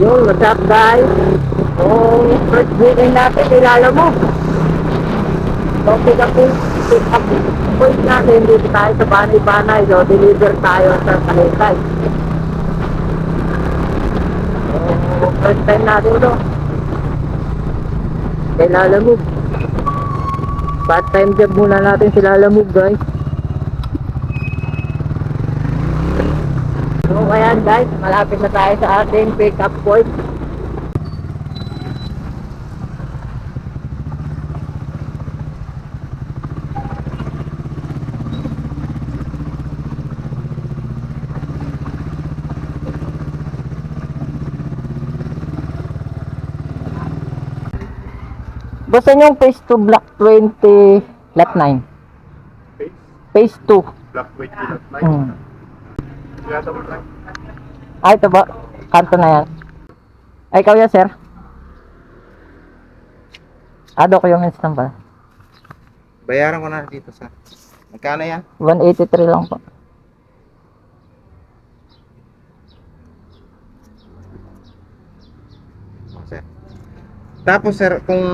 Yun, what's up guys? So, first booking natin, kilala mo. So, pick up, pick up point natin dito tayo sa Banay-Banay. So, deliver tayo sa Taytay. So, first time natin ito. Kilala mo. Part-time job muna natin sila Lamog guys. So ayan guys, malapit na tayo sa ating pick up point. Basta yung phase 2 block 20 lot 9. Face, Phase 2. black weight pilot line. Hmm. Ah, ito ba? Kanto na yan. Ay, ikaw yan, sir? Ah, documents lang ba? Bayaran ko na dito sa. Magkano yan? 183 lang po. Sir. Tapos sir, kung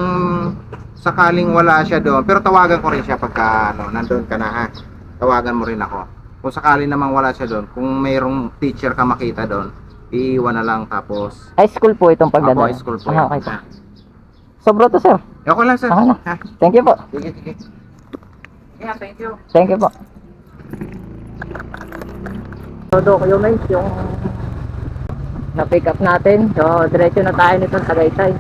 sakaling wala siya doon, pero tawagan ko rin siya pagka ano, nandun ka na ha. Tawagan mo rin ako. Kung sakaling namang wala siya doon, kung mayroong teacher ka makita doon, iiwan na lang tapos High school po itong pagdadala. Apo, high school po Ah, okay po. Sobra to, sir. Okay lang sir. Okay na. Ha? Thank you po. Sige, sige. Yeah, thank you. Thank you po. So, documents yung na-pick up natin. So, diretso na tayo nito sa Tagaytay.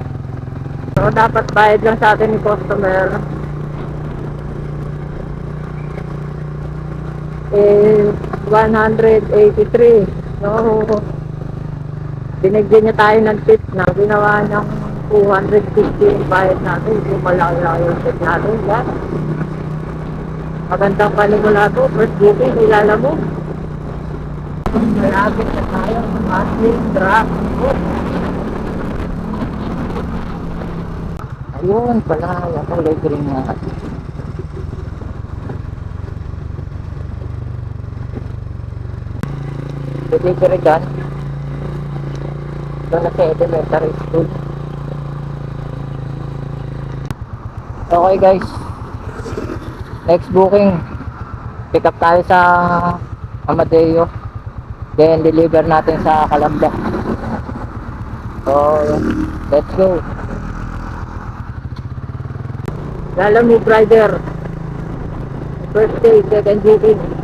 So, dapat bayad lang sa atin ni customer. is 183. So, binigyan niya tayo ng tip na ginawa niyang 250 yung bayad natin. Yung malaki-laki yung tip natin. Yan. Magandang panimula to. First booking, kilala mo. Malapit na tayo sa ating drop. Ayun pala, yung kulay green nga. Delivery gun. Doon na sa elementary school. Okay guys. Next booking. Pick up tayo sa Amadeo. Then deliver natin sa Calamba. So, let's go. Lalamig rider. First day, second booking.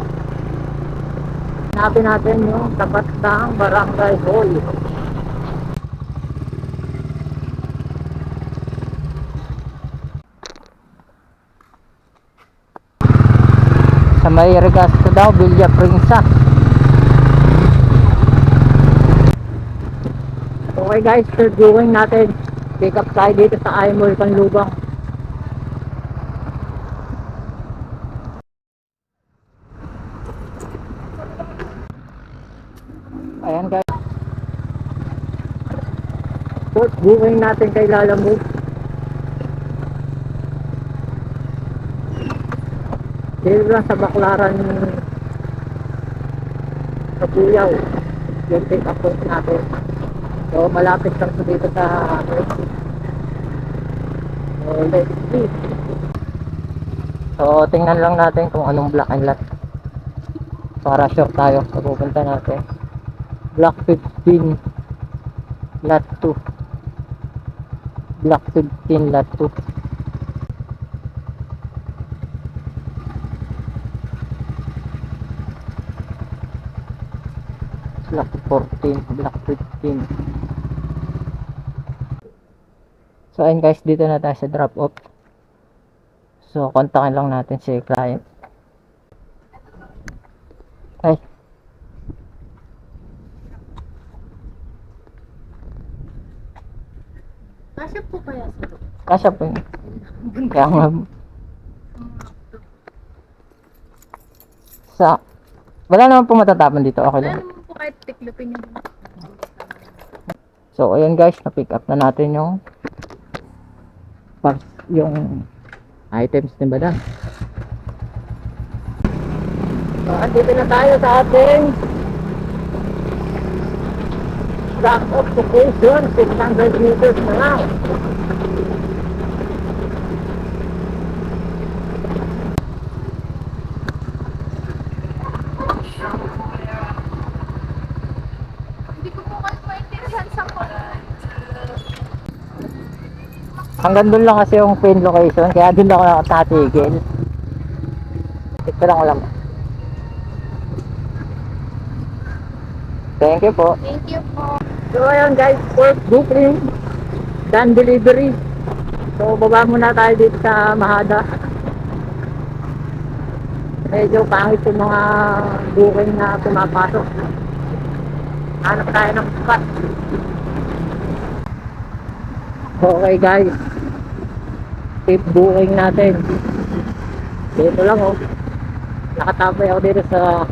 Hanapin natin yung tapat ng barangay hall. Sa may regasto daw, Villa Prinsa. Okay guys, third viewing natin. Pick up tayo dito sa Aymol, Kanlubang. Ayan guys. Fourth viewing natin kay Lalamove. Dito lang sa Baklaran sa Buyaw. Yung pick up point natin. So malapit lang sa dito sa amin. So let's see. So tingnan lang natin kung anong black and lot. Para sure tayo sa pupunta natin. Block 15 lot 2 Block 15 lot 2 Block 14 Block 15 So ayun guys dito na tayo sa drop off. So kontakin lang natin si client. Ay Kasya po kaya sa Kasya po yun. Kaya nga, sa, wala naman po matatapon dito. Okay lang. Meron po kahit tiklopin yung So, ayun guys, na-pick up na natin yung parts, yung items ni Badang. So, andito na tayo sa ating drop-off location, 600 meters na lang. Hindi ko po kayo maintindihan sa call. Hanggang doon lang kasi yung pin location, kaya doon ako nakatigil. Ito lang alam. Thank you po. Thank you po. So ayun guys, for booking, done delivery. So baba muna tayo dito sa Mahada. Medyo pangit yung mga booking na pumapasok. Hanap tayo ng spot. Okay guys. Keep booking natin. Dito lang oh. Nakatambay ako dito sa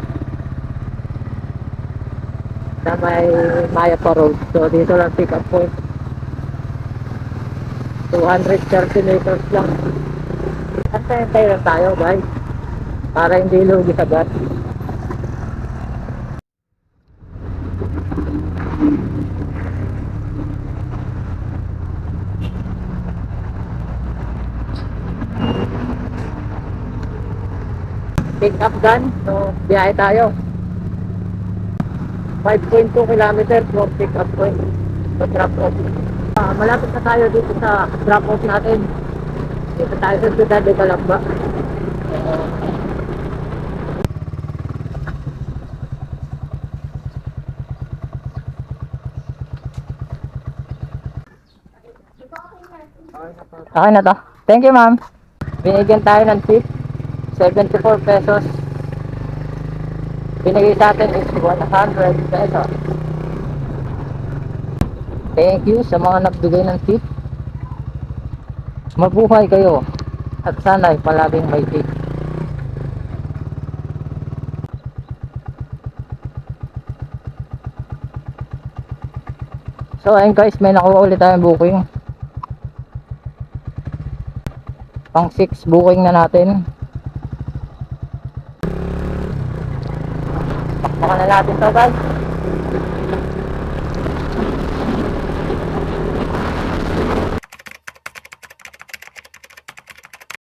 sa may Mayapa Road. So dito lang pick up point. 230 meters lang. Antay-antay lang tayo guys. Para hindi lugi sa gas. Pick up gun. So biyahe tayo. 5.2 kilometers for pick up point sa drop off. Ah, malapit na tayo dito sa drop off natin. Dito tayo sa Ciudad de Calamba. Okay na to. Thank you, ma'am. Binigyan tayo ng tip. 74 pesos. Binigay sa atin is 100 pesos. Thank you sa mga nagbigay ng tip. Mabuhay kayo at sana'y palaging may tip. So ayun guys, may nakuha ulit tayong booking. Pang 6 booking na natin. Takpakan na natin to guys.